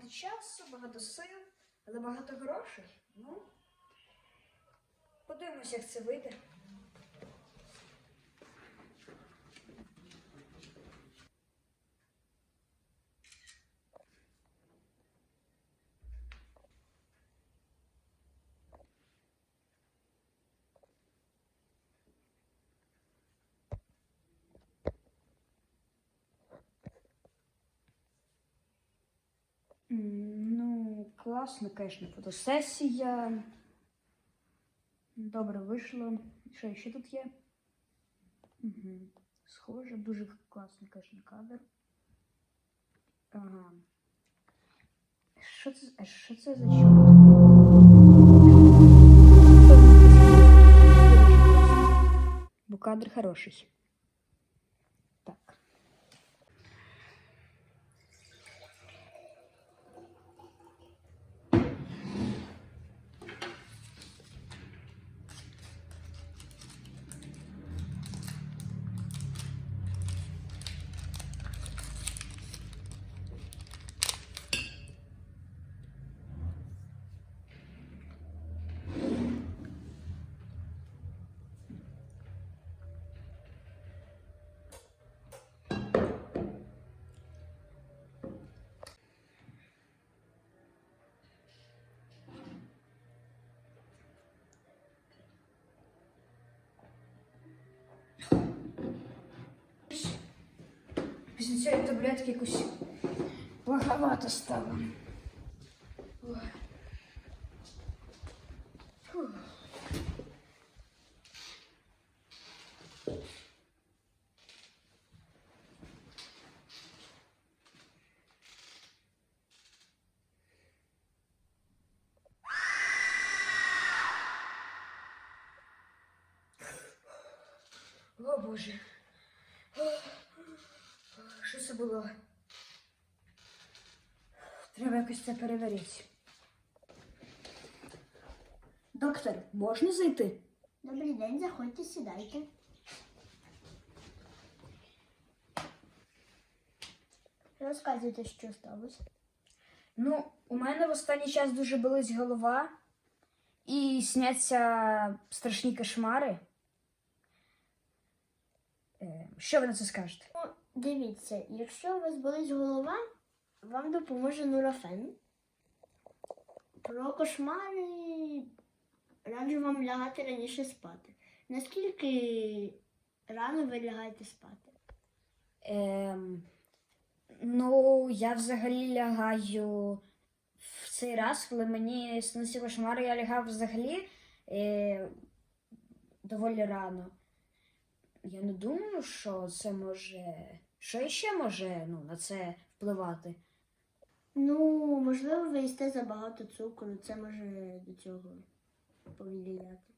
багато часу, багато сил, але багато грошей. Ну, подивимося, як це вийде. Ну, класно, звісно, фотосесія. Добре вийшло. Що ще тут є? Угу. Схоже, дуже класний, звісно, кадр. Ага. Що це, що це за чорт? Бо кадр хороший. Після цієї таблетки якусь ваговато стало. Ой. Фух. О Боже. Що було? Треба якось це перевірити. Доктор, можна зайти? Добрий день, заходьте, сідайте. Розказуйте, що сталося. Ну, у мене в останній час дуже болить голова і сняться страшні кошмари. Е, Що ви на це скажете? Ну, дивіться, якщо у вас болить голова, вам допоможе нурофен. Про кошмари раджу вам лягати раніше спати. Наскільки рано ви лягаєте спати? Ем, ну, я взагалі лягаю в цей раз, коли мені снилися кошмари, я лягав взагалі е, доволі рано. Я не думаю, що це може. Що ще може ну, на це впливати? Ну, можливо, ви їсте забагато цукру, це може до цього повлияти.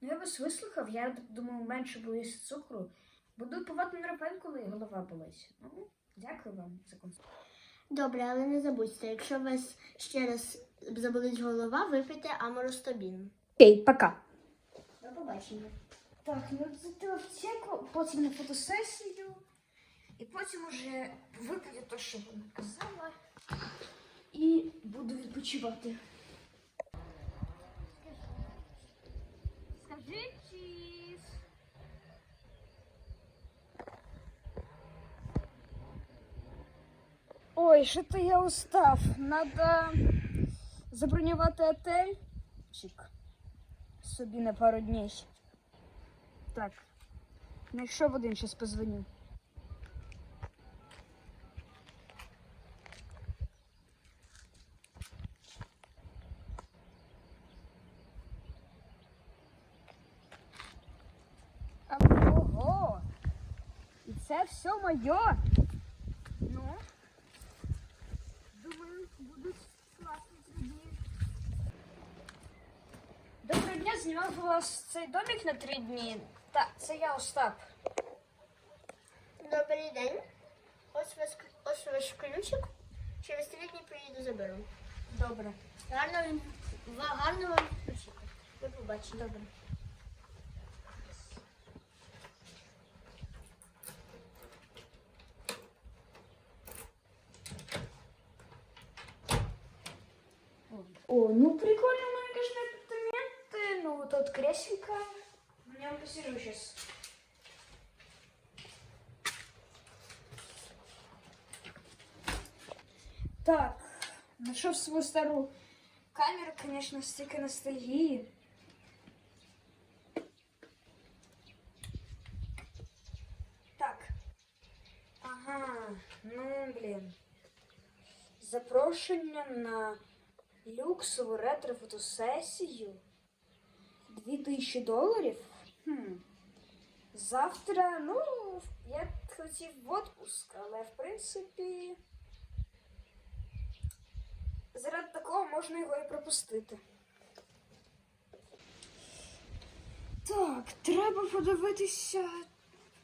Ну, я вас вислухав, я думаю, менше боюсь цукру. Буду пивати нерпен, коли голова болить. Ну, дякую вам за консультацію. Добре, але не забудьте, якщо у вас ще раз заболить голова, випийте аморостобін. Окей, пока. До побачення. Так, ну зайти в аптеку, потім на фотосесію, і потім уже вип'ю те, що вона казала, і буду відпочивати. Скажи чіз. Ой, що-то я устав. Надо забронювати отель. Чик. Собі на пару днів. Так. Ну, якщо в один зараз позвоню. Ого! І це все моє. Ну. Думаю, будуть класні дні. Доброго дня, знімав у вас цей домик на три дні. Так, це я Остап. Добрий день. Ось ваш, ось ваш ключик. Через три дні приїду заберу. Добре. Гарно, вам- ва- гарно вам ключик. До побачення. Добре. Я посижу сейчас. Так, нашел свою старую камеру, конечно, стільки ностальгії. Так. Ага, ну, блін. Запрошення на люксову ретро-фотосесію. 2000 доларів. Завтра, ну, я хотів в отпуск, але в принципі. Заради такого можна його і пропустити. Так, треба подивитися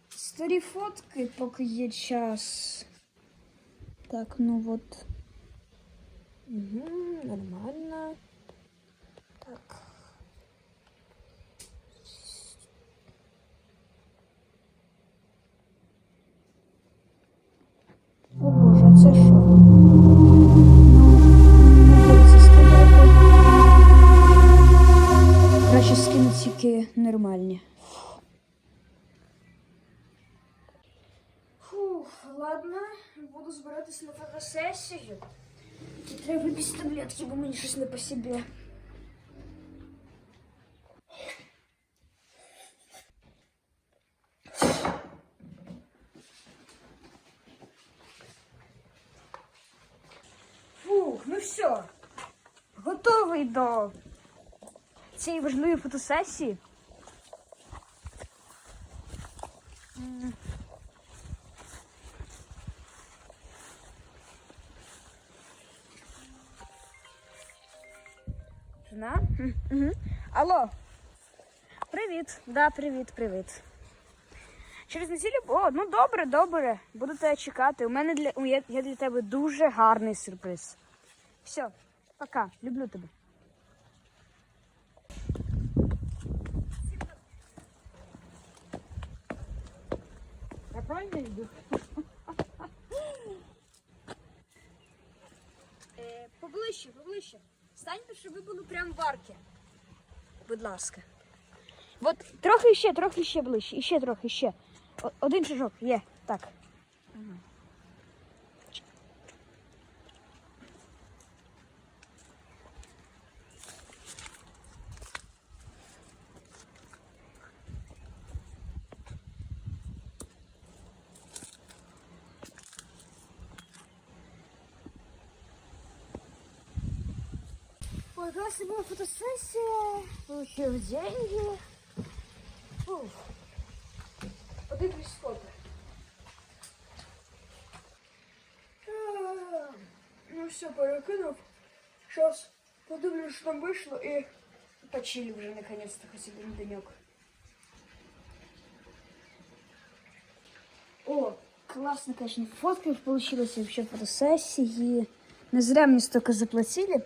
старі фотки, поки є час. Так, ну от. Угу, нормально. Так. Фух, ладно, буду збиратися на фотосесію. І треба випити таблетки, бо мені щось не по собі. Фух, ну все. Готовий до цієї важливої фотосесії. Жена? Угу. Алло. Привіт. Да, привіт, привіт. Через неділю. О, ну добре, добре. Буду тебе чекати. У мене для у- є, є для тебе дуже гарний сюрприз. Все, пока. Люблю тебе. Я правильно йду? Станьте, щоб ви були прямо в арки. Будь ласка. От трохи ще, трохи ще ближче. І ще трохи, ще. Один шажок, є. Так. Классная была фотосессия. Получил деньги. Фух. Подивлюсь фото. А, Ну все, перекинув. Сейчас подивлюсь, що там вийшло і почили вже наконец-то хоть один денек. О, классно, конечно, фотки получилось вообще фотосессии. Не зря мне столько заплатили.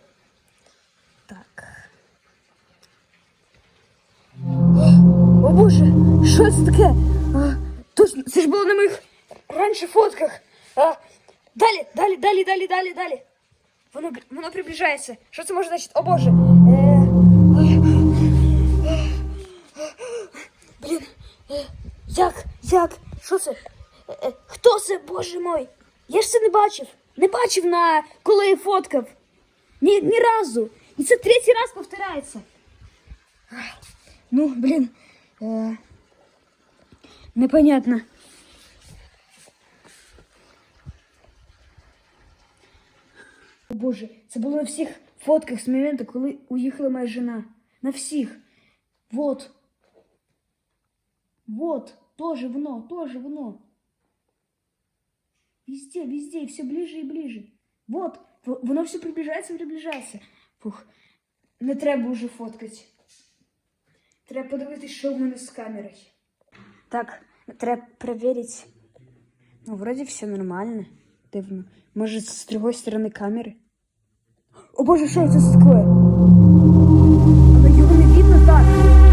О боже, що це таке? А, точно, це ж було на моїх раніше фотках. А, далі, далі, далі, далі, далі, далі. Воно, воно приближається. Що це може значити? О боже. Е, блін. Е, як? Як? Що це? Е, е, хто це, боже мой? Я ж це не бачив. Не бачив на коли я фоткав. Ні, ні разу. І це третій раз повторяється. Ну, блін. Е, непонятно. О Боже, це було на всіх фотках з моменту, коли уїхала моя жена. На всіх. Вот. Вот. Тоже воно, тоже воно. Везде, везде, и все ближе и ближе. Вот, в- воно все приближається, приближається. Фух, не треба вже фоткати. Треба подивитися, що в мене з камерою. Так, треба перевірити. Ну, вроде все нормально. Дивно. Може, з другої сторони камери. О боже, що це таке? Але його не видно так.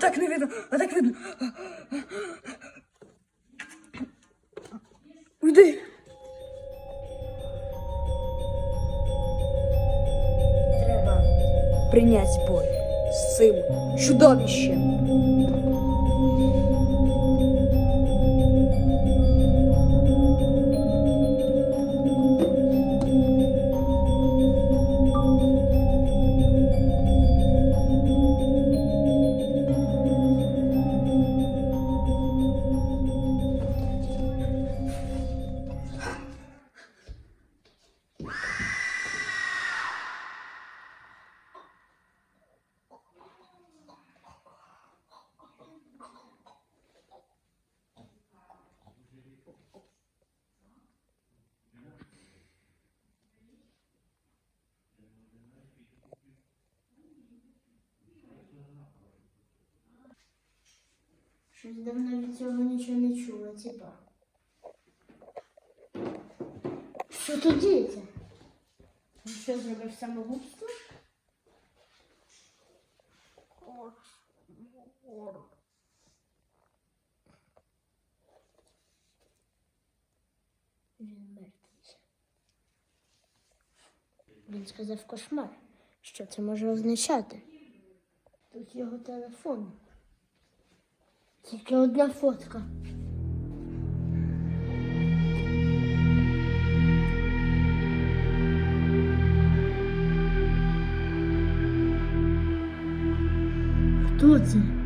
Отак не видно, отак видно. Уйди. Треба прийняти бой з цим чудовищем. Щось давно від цього нічого не чула, типа. Що тут діється? Він що зробив самогубство? Він мертвий. Він сказав кошмар. Що це може означати? Тут його телефон. Тільки одна фотка. Хто це?